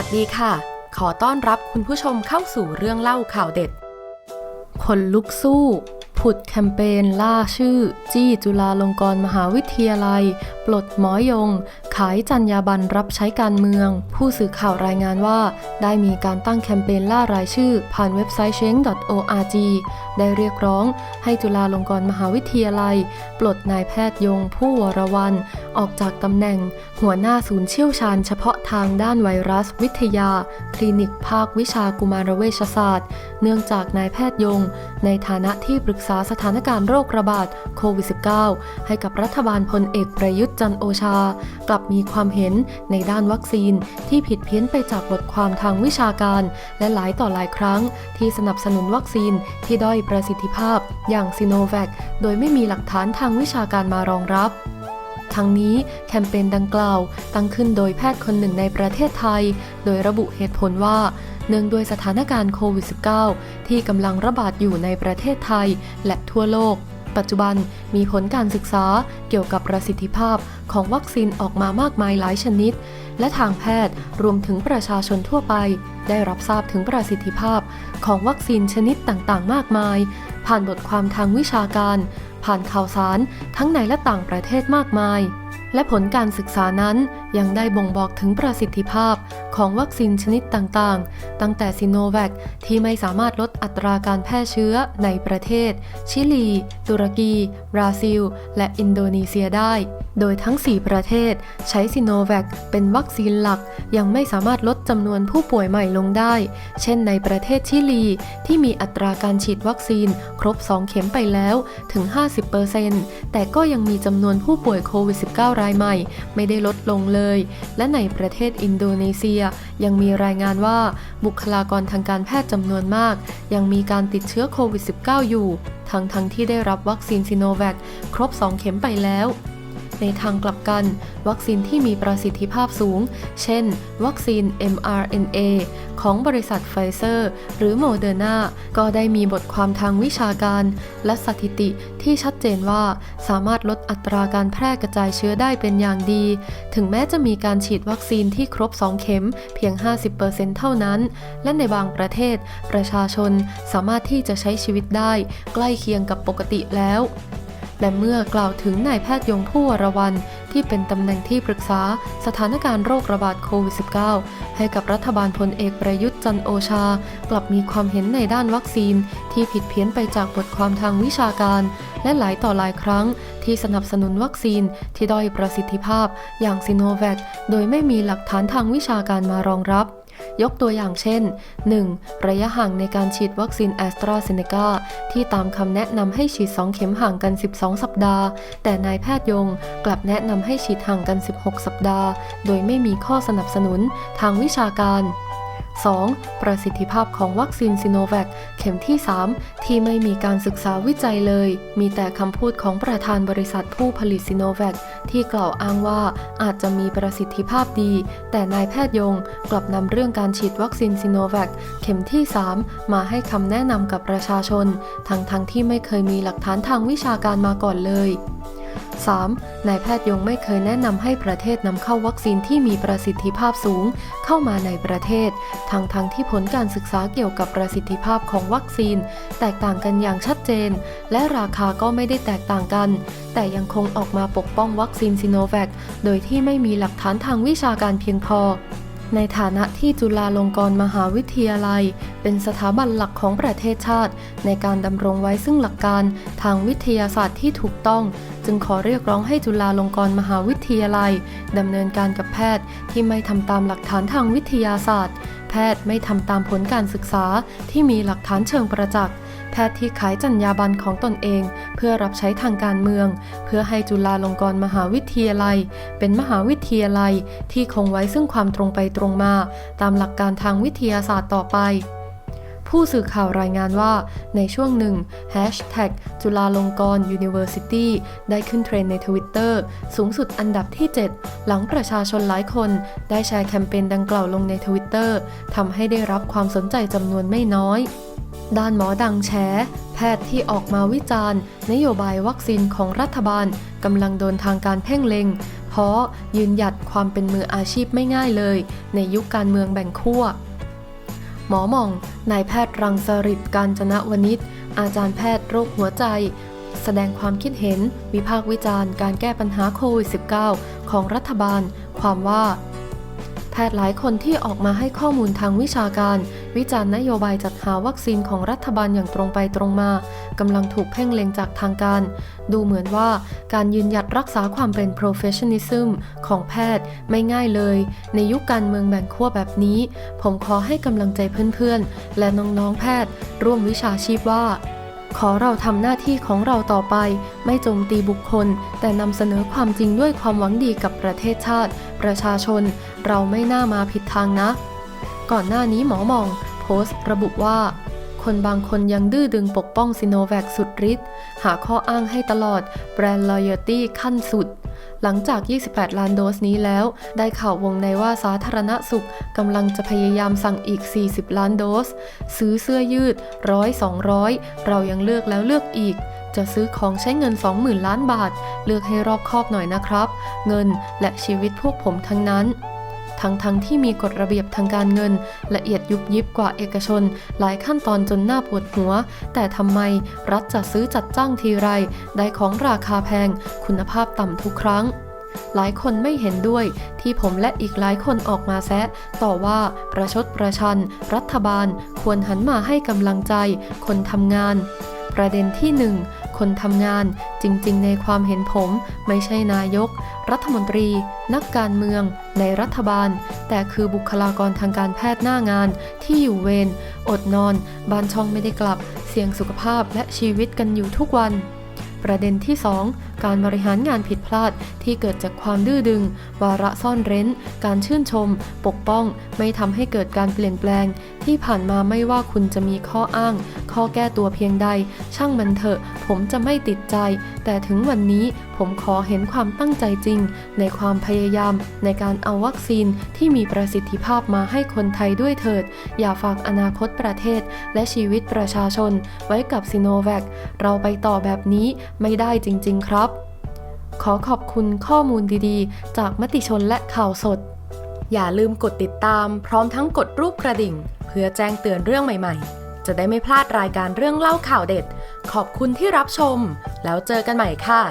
วัสดีค่ะ ขอต้อนรับคุณผู้ชมเข้าสู่เรื่องเล่าข่าวเด็ด คนลุกสู้ ผุดแคมเปญล่าชื่อ จี้จุฬาลงกรณ์มหาวิทยาลัย ปลดหมอยง ขายจรรยาบรรณรับใช้การเมือง ผู้สื่อข่าวรายงานว่า ได้มีการตั้งแคมเปญล่ารายชื่อ ผ่านเว็บไซต์ cheng.org ได้เรียกร้อง ให้จุฬาลงกรณ์มหาวิทยาลัย ปลดนายแพทย์ยง ผู้วรวัน ออกจากตำแหน่ง หัวหน้าศูนย์เชี่ยวชาญเฉพาะทางด้านไวรัสวิทยา คลินิกภาควิชากุมารเวชศาสตร์ เนื่องจากนายแพทย์ยง ในฐานะที่ปรึกษาสถานการณ์โรคระบาดโควิด -19 ให้กับรัฐบาลพลเอกประยุทธ์จันโอชา กลับมีความเห็นในด้านวัคซีนที่ผิดเพี้ยนไปจากบทความทางวิชาการ และหลายต่อหลายครั้ง ที่สนับสนุนวัคซีนที่ด้อยประสิทธิภาพ อย่างซิโนแวคโดยไม่มีหลักฐานทางวิชาการมารองรับทั้งนี้แคมเปญดังกล่าวตั้งขึ้นโดยแพทย์คนหนึ่งในประเทศไทย โดยระบุเหตุผลว่า เนื่องด้วยสถานการณ์โควิด -19 ที่กำลังระบาดอยู่ในประเทศไทยและทั่วโลก ปัจจุบันมีผลการศึกษาเกี่ยวกับประสิทธิภาพของวัคซีนออกมามากมายหลายชนิด และทางแพทย์รวมถึงประชาชนทั่วไป ได้รับทราบถึงประสิทธิภาพของวัคซีนชนิดต่างๆ มากมาย ผ่านบทความทางวิชาการ ผ่านข่าวสารทั้งในและต่างประเทศมากมายและผลการศึกษานั้นยังได้บ่งบอกถึงประสิทธิภาพ ของวัคซีนชนิดต่างๆ ตั้งแต่ซิโนแวคที่ไม่สามารถลดอัตราการแพร่เชื้อในประเทศ ชิลี ตุรกี บราซิล และอินโดนีเซียได้ โดยทั้ง 4 ประเทศใช้ซิโนแวคเป็นวัคซีนหลัก ยังไม่สามารถลดจำนวนผู้ป่วยใหม่ลงได้ เช่นในประเทศชิลีที่มีอัตราการฉีดวัคซีนครบ 2 เข็มไปแล้วถึง 50%แต่ก็ยังมีจำนวนผู้ป่วยโควิด -19 รายใหม่ ไม่ได้ลดลงเลย และในประเทศอินโดนีเซียยังมีรายงานว่าบุคลากรทางการแพทย์จำนวนมาก ยังมีการติดเชื้อโควิด -19 อยู่ ทั้งทั้งที่ได้รับวัคซีนซิโนแวคครบ 2 เข็มไปแล้ว ในทางกลับกัน วัคซีนที่มีประสิทธิภาพสูง เช่น วัคซีน mRNA ของบริษัทไฟเซอร์ หรือโมเดอร์นาก็ได้มีบทความทางวิชาการ และสถิติที่ชัดเจนว่า สามารถลดอัตราการแพร่กระจายเชื้อได้เป็นอย่างดี ถึงแม้จะมีการฉีดวัคซีนที่ครบ 2 เข็มเพียง 50%เท่านั้น และในบางประเทศ ประชาชนสามารถที่จะใช้ชีวิตได้ ใกล้เคียงกับปกติแล้ว และเมื่อกล่าวถึงนายแพทย์ยงผู้วรวันที่เป็นตำแหน่งที่ปรึกษาสถานการณ์โรคระบาดโควิด -19 ให้กับรัฐบาลพลเอกประยุทธ์จันโอชา กลับมีความเห็นในด้านวัคซีน ที่ผิดเพี้ยนไปจากบทความทางวิชาการ และหลายต่อหลายครั้ง ที่สนับสนุนวัคซีนที่ด้อยประสิทธิภาพ อย่างซิโนแวคโดยไม่มีหลักฐานทางวิชาการมารองรับ ยกตัวอย่างเช่น 1. ระยะห่างในการฉีดวัคซีนแอสตราเซเนกาที่ตามคำแนะนำให้ฉีด 2 เข็มห่างกัน 12 สัปดาห์ แต่นายแพทย์ยงกลับแนะนำให้ฉีดห่างกัน 16 สัปดาห์ โดยไม่มีข้อสนับสนุนทางวิชาการ 2. ประสิทธิภาพของวัคซีนซิโนแวคเข็มที่ 3 ที่ไม่มีการศึกษาวิจัยเลย มีแต่คำพูดของประธานบริษัทผู้ผลิตซิโนแวคที่กล่าวอ้างว่าอาจจะมีประสิทธิภาพดี แต่นายแพทย์ยงกลับนำเรื่องการฉีดวัคซีนซิโนแวคเข็มที่ 3 มาให้คำแนะนำกับประชาชน ทั้งๆทที่ไม่เคยมีหลักฐานทางวิชาการมาก่อนเลย 3. นายแพทย์ยงไม่เคยแนะนำให้ประเทศนำเข้าวัคซีนที่มีประสิทธิภาพสูง เข้ามาในประเทศ ทั้งๆทที่ผลการศึกษาเกี่ยวกับประสิทธิภาพของวัคซีน แตกต่างกันอย่างชัดเจน และราคาก็ไม่ได้แตกต่างกัน แต่ยังคงออกมาปกป้องวัคซีนซิโนแวคโดยที่ไม่มีหลักฐานทางวิชาการเพียงพอ ในฐานะที่จุฬาลงกรณ์มหาวิทยาลัย เป็นสถาบันหลักของประเทศชาติ ในการดำรงไว้ซึ่งหลักการทางวิทยาศาสตร์ที่ถูกต้อง จึงขอเรียกร้องให้จุฬาลงกรณ์มหาวิทยาลัยดำเนินการกับแพทย์ที่ไม่ทำตามหลักฐานทางวิทยาศาสตร์ แพทย์ไม่ทำตามผลการศึกษาที่มีหลักฐานเชิงประจักษ์ แพทย์ที่ขายจรรยาบรรณของตนเอง เพื่อรับใช้ทางการเมือง เพื่อให้จุฬาลงกรณ์มหาวิทยาลัย เป็นมหาวิทยาลัยที่คงไว้ซึ่งความตรงไปตรงมา ตามหลักการทางวิทยาศาสตร์ต่อไปผู้สื่อข่าวรายงานว่า ในช่วงหนึ่ง Hashtag จุฬาลงกรณ์ University ได้ขึ้นเทรนด์ใน Twitter สูงสุดอันดับที่ 7 หลังประชาชนหลายคน ได้แชร์แคมเปญดังกล่าวลงใน Twitter ทำให้ได้รับความสนใจจำนวนไม่น้อย ด้านหมอดังแฉแพทย์ที่ออกมาวิจารณ์ นโยบายวัคซีนของรัฐบาลกำลังโดนทางการเพ่งเล็ง เพราะยืนหยัดความเป็นมืออาชีพไม่ง่ายเลย ในยุคการเมืองแบ่งขั้วหมอหม่อง นายแพทย์รังสริตการจนะวณิชอาจารย์แพทย์โรคหัวใจ แสดงความคิดเห็น วิพากษ์วิจารณ์การแก้ปัญหาโควิด -19 ของรัฐบาล ความว่า แพทย์หลายคนที่ออกมาให้ข้อมูลทางวิชาการ วิจารณ์นโยบายจัดหาวัคซีนของรัฐบาลอย่างตรงไปตรงมากำลังถูกเพ่งเล็งจากทางการ ดูเหมือนว่าการยืนหยัดรักษาความเป็น professionalism ของแพทย์ไม่ง่ายเลย ในยุคการเมืองแบ่งขั้วแบบนี้ ผมขอให้กำลังใจเพื่อนๆ และน้องๆแพทย์ ร่วมวิชาชีพว่าขอเราทำหน้าที่ของเราต่อไป ไม่โจมตีบุคคล แต่นำเสนอความจริงด้วยความหวังดีกับประเทศชาติ ประชาชน เราไม่น่ามาผิดทางนะ ก่อนหน้านี้หมอมอง สต์ระบุว่า คนบางคนยังดื้อดึงปกป้องซิโนแวคสุดฤทธิ์หาข้ออ้างให้ตลอดแบรนด์ loyalty ขั้นสุด หลังจาก 28 ล้านโดสนี้แล้ว ได้ข่าววงในว่าสาธารณสุขกำลังจะพยายามสั่งอีก 40 ล้านโดส ซื้อเสื้อยืดร้อย200 เรายังเลือกแล้วเลือกอีกจะซื้อของใช้เงิน 20,000 ล้านบาท เลือกให้รอบคอบหน่อยนะครับ เงินและชีวิตพวกผมทั้งนั้น ทั้งทั้งที่มีกฎระเบียบทางการเงิน ละเอียดยุบยิบกว่าเอกชน หลายขั้นตอนจนหน้าปวดหัว แต่ทำไมรัฐจะซื้อจัดจ้างทีไร ได้ของราคาแพง คุณภาพต่ำทุกครั้งหลายคนไม่เห็นด้วยที่ผมและอีกหลายคนออกมาแซะต่อว่าประชดประชัน รัฐบาลควรหันมาให้กำลังใจ คนทำงาน ประเด็นที่หนึ่ง คนทำงานจริงๆ ในความเห็นผมไม่ใช่นายก รัฐมนตรี นักการเมือง ในรัฐบาล แต่คือบุคลากรทางการแพทย์หน้างานที่อยู่เวรอดนอน บ้านช่องไม่ได้กลับ เสี่ยงสุขภาพและชีวิตกันอยู่ทุกวัน ประเด็นที่ 2 การบริหารงานผิดพลาดที่เกิดจากความดื้อดึง วาระซ่อนเร้น การชื่นชม ปกป้อง ไม่ทำให้เกิดการเปลี่ยนแปลง ที่ผ่านมาไม่ว่าคุณจะมีข้ออ้าง ข้อแก้ตัวเพียงใด ช่างมันเถอะ ผมจะไม่ติดใจ แต่ถึงวันนี้ผมขอเห็นความตั้งใจจริง ในความพยายาม ในการเอาวัคซีนที่มีประสิทธิภาพมาให้คนไทยด้วยเถิด อย่าฝากอนาคตประเทศ และชีวิตประชาชน ไว้กับซิโนแวคเราไปต่อแบบนี้ไม่ได้จริง ๆ ครับ ขอขอบคุณข้อมูลดีๆ จากมติชนและข่าวสด อย่าลืมกดติดตามพร้อมทั้งกดรูปกระดิ่ง เพื่อแจ้งเตือนเรื่องใหม่ ๆ จะได้ไม่พลาดรายการเรื่องเล่าข่าวเด็ด ขอบคุณที่รับชม แล้วเจอกันใหม่ค่ะ